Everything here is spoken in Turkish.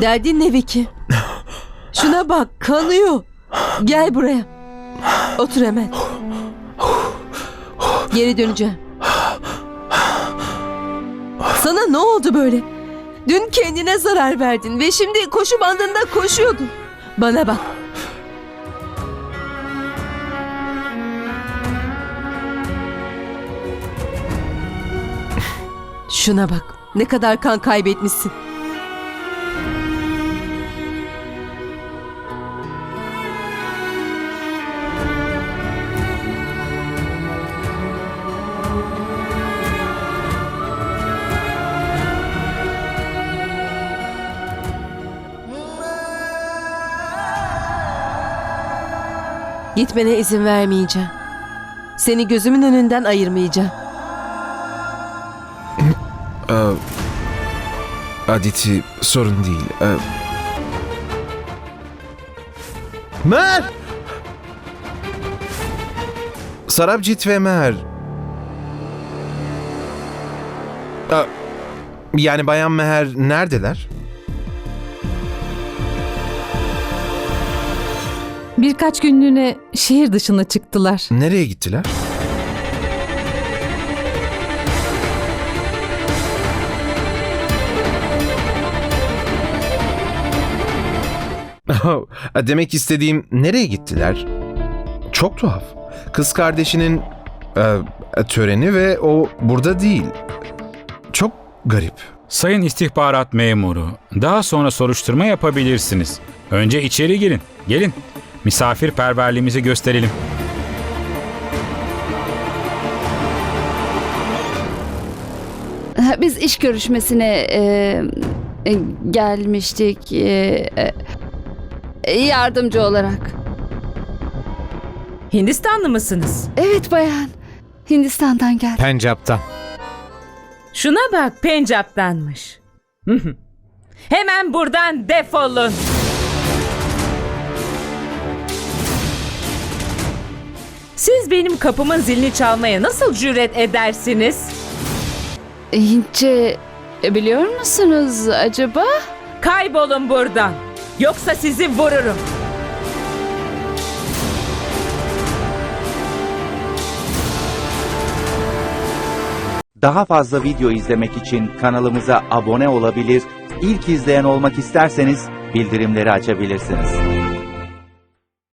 Derdin ne Vicky? Şuna bak kanıyor. Gel buraya. Otur hemen. Geri döneceğim. Sana ne oldu böyle? Dün kendine zarar verdin ve şimdi koşu bandında koşuyordun. Bana bak. Şuna bak. Ne kadar kan kaybetmişsin. Gitmene izin vermeyeceğim. Seni gözümün önünden ayırmayacağım. Ee, Aditi sorun değil. Ee, Mer! Sarabjit ve Mer. Ee, yani Bayan Meher neredeler? Birkaç günlüğüne şehir dışına çıktılar. Nereye gittiler? Demek istediğim nereye gittiler? Çok tuhaf. Kız kardeşinin e, töreni ve o burada değil. Çok garip. Sayın istihbarat memuru, daha sonra soruşturma yapabilirsiniz. Önce içeri girin. Gelin. Misafirperverliğimizi gösterelim. Biz iş görüşmesine e, e, gelmiştik e, e, yardımcı olarak. Hindistanlı mısınız? Evet bayan. Hindistan'dan geldi. Pencap'tan. Şuna bak Pencap'tanmış. Hemen buradan defolun. Siz benim kapımın zilini çalmaya nasıl cüret edersiniz? Hintçe e, biliyor musunuz acaba? Kaybolun buradan. Yoksa sizi vururum. Daha fazla video izlemek için kanalımıza abone olabilir, ilk izleyen olmak isterseniz bildirimleri açabilirsiniz.